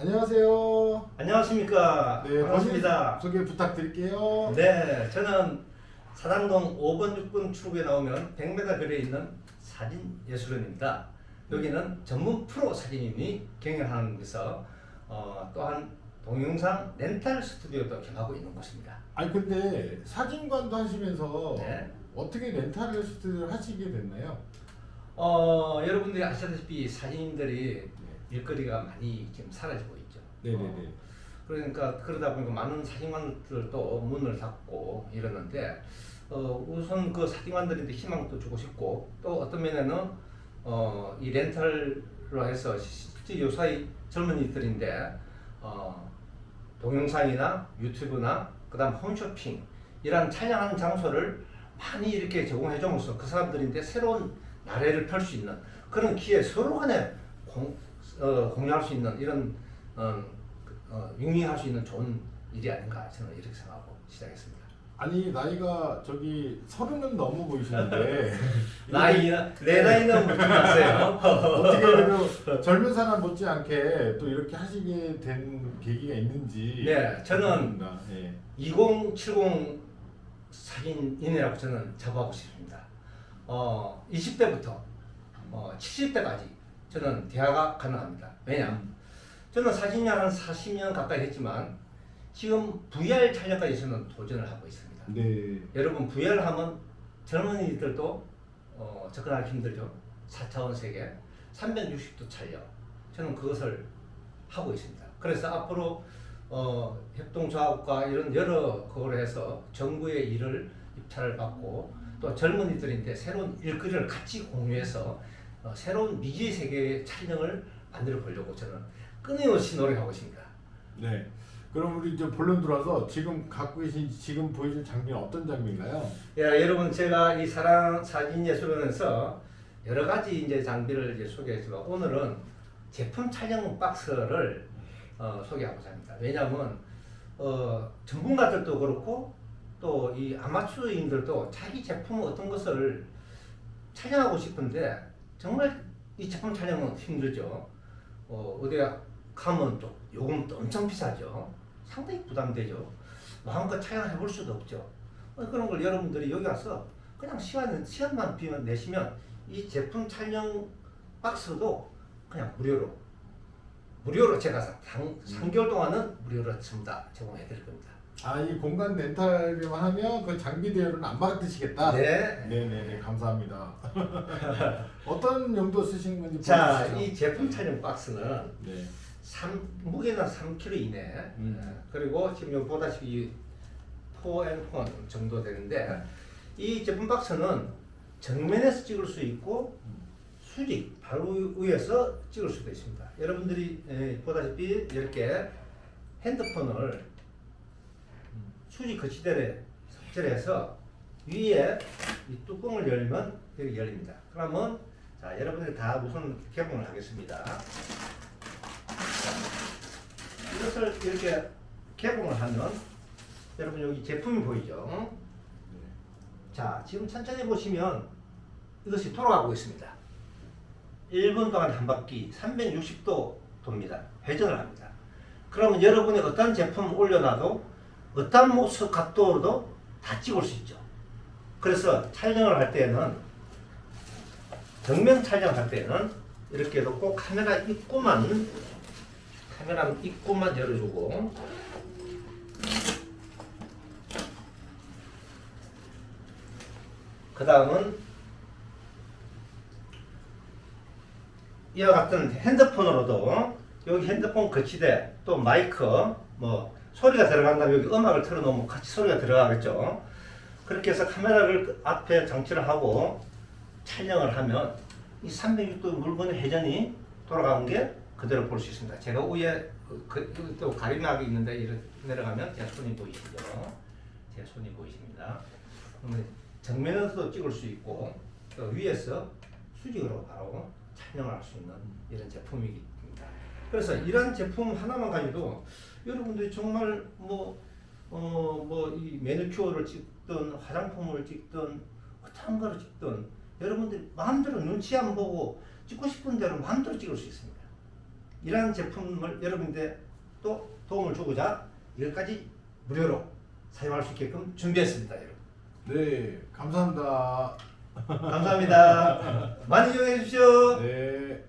안녕하세요. 안녕하십니까. 네, 반갑습니다. 소개 부탁드릴게요. 네, 저는 사당동 5번, 6번 출구에 나오면 100m 거리에 있는 사진 예술원입니다. 여기는 전문 프로 사진인이 경영하는 곳에서 어, 또한 동영상 렌탈 스튜디오도 겸하고 있는 곳입니다. 아니 근데 사진관도 하시면서 네. 어떻게 렌탈을 스튜디오를 하시게 됐나요? 어, 여러분들이 아시다시피 사진인들이 일거리가 많이 지금 사라지고 있죠. 네네네. 어, 그러니까 그러다 보니까 많은 사진관들도 문을 닫고 이러는데 어, 우선 그 사진관들한테 희망도 주고 싶고 또 어떤 면에는 어, 이 렌탈로 해서 실제 요사이 젊은이들인데 어, 동영상이나 유튜브나 그다음 홈쇼핑 이런 촬영하는 장소를 많이 이렇게 제공해 줌으로써 그 사람들인데 새로운 나래를 펼 수 있는 그런 기회 서로 간에 공, 어, 공유할 수 있는 이런 어, 어, 융리할 수 있는 좋은 일이 아닌가 저는 이렇게 생각하고 시작했습니다. 아니 나이가 저기 서른은 넘어 보이시는데 나이 내 나이는 마세요. 어떻게 그래도 젊은 사람 못지않게 또 이렇게 하시게 된 계기가 있는지 네, 저는. 예. 2070 사진인이라고 저는 자부하고 싶습니다. 어, 20대부터 어, 70대까지 저는 대화가 가능합니다. 왜냐? 저는 사진을 한 40년 가까이 했지만 지금 VR 촬영까지 저는 도전을 하고 있습니다. 네. 여러분 VR 하면 젊은이들도 어, 접근하기 힘들죠. 4차원 세계 360도 촬영 저는 그것을 하고 있습니다. 그래서 앞으로 어, 협동조합과 이런 여러 그걸 해서 정부의 일을 입찰을 받고 또 젊은이들인데 새로운 일거리를 같이 공유해서 어, 새로운 미지의 세계의 촬영을 만들어 보려고 저는 끊임없이 노력하고 있습니다. 네. 그럼 우리 이제 본론 들어와서 지금 갖고 계신 지금 보여준 장비는 어떤 장비인가요? 예, 여러분 제가 이 사랑 사진 예술원에서 여러 가지 이제 장비를 이제 소개했지만 오늘은 제품 촬영 박스를 어, 소개하고자 합니다. 왜냐하면 어, 전문가들도 그렇고 또 이 아마추어인들도 자기 제품 어떤 것을 촬영하고 싶은데 정말 이 제품 촬영은 힘들죠. 어, 어디 가면 또 요금도 엄청 비싸죠. 상당히 부담되죠. 마음껏 촬영해 볼 수도 없죠. 어, 그런 걸 여러분들이 여기 와서 그냥 시간 시간만 비면 내시면 이 제품 촬영 박스도 그냥 무료로 무료로 제가 3, 3개월 동안은 무료로 전부 다 제공해 드릴 겁니다. 아 이 공간 렌탈비만 하면 그 장비 대여는 안 받으시겠다. 네. 네네네 감사합니다. 어떤 용도 쓰신 건지 자, 보여주시죠. 이 제품 촬영 박스는 네. 3, 무게는 3kg 이내. 음. 예, 그리고 지금 여기 보다시피 4&1 정도 되는데 이 제품 박스는 정면에서 찍을 수 있고 수직 바로 위에서 찍을 수도 있습니다. 여러분들이 예, 보다시피 이렇게 핸드폰을 수직 거치대에 설치해서 위에 이 뚜껑을 열면 여기 열립니다. 그러면 자 여러분들 다 우선 개봉을 하겠습니다. 자, 이것을 이렇게 개봉을 하면 여러분 여기 제품이 보이죠? 자 지금 천천히 보시면 이것이 돌아가고 있습니다. 1분 동안 한 바퀴 360도 돕니다. 회전을 합니다. 그러면 여러분이 어떤 제품을 올려놔도 어떤 모습 각도로도 다 찍을 수 있죠. 그래서 촬영을 할 때는 정면 촬영할 때는 이렇게 놓고 카메라 입구만 카메라 입구만 열어주고 그 다음은 이와 같은 핸드폰으로도 여기 핸드폰 거치대 또 마이크 뭐 소리가 들어간다면 여기 음악을 틀어놓으면 같이 소리가 들어가겠죠 그렇게 해서 카메라를 앞에 장치를 하고 촬영을 하면 이 360도 물건의 회전이 돌아가는 게 그대로 볼 수 있습니다. 제가 위에 그, 그, 또 가림막이 있는데 이렇게 내려가면 제 손이 보이시죠? 제 손이 보이십니다. 정면에서도 찍을 수 있고 또 위에서 수직으로 바로 촬영을 할 수 있는 이런 때문에 그래서 이런 제품 하나만 가지고 여러분들이 정말 뭐 어, 뭐, 이 매니큐어를 찍든, 화장품을 찍든, 어떤 거를 찍든, 여러분들이 마음대로 눈치 안 보고 찍고 싶은 대로 마음대로 찍을 수 있습니다. 이러한 제품을 여러분들 또 도움을 주고자 여기까지 무료로 사용할 수 있게끔 준비했습니다. 여러분. 네, 감사합니다. 감사합니다. 많이 이용해 주십시오. 네.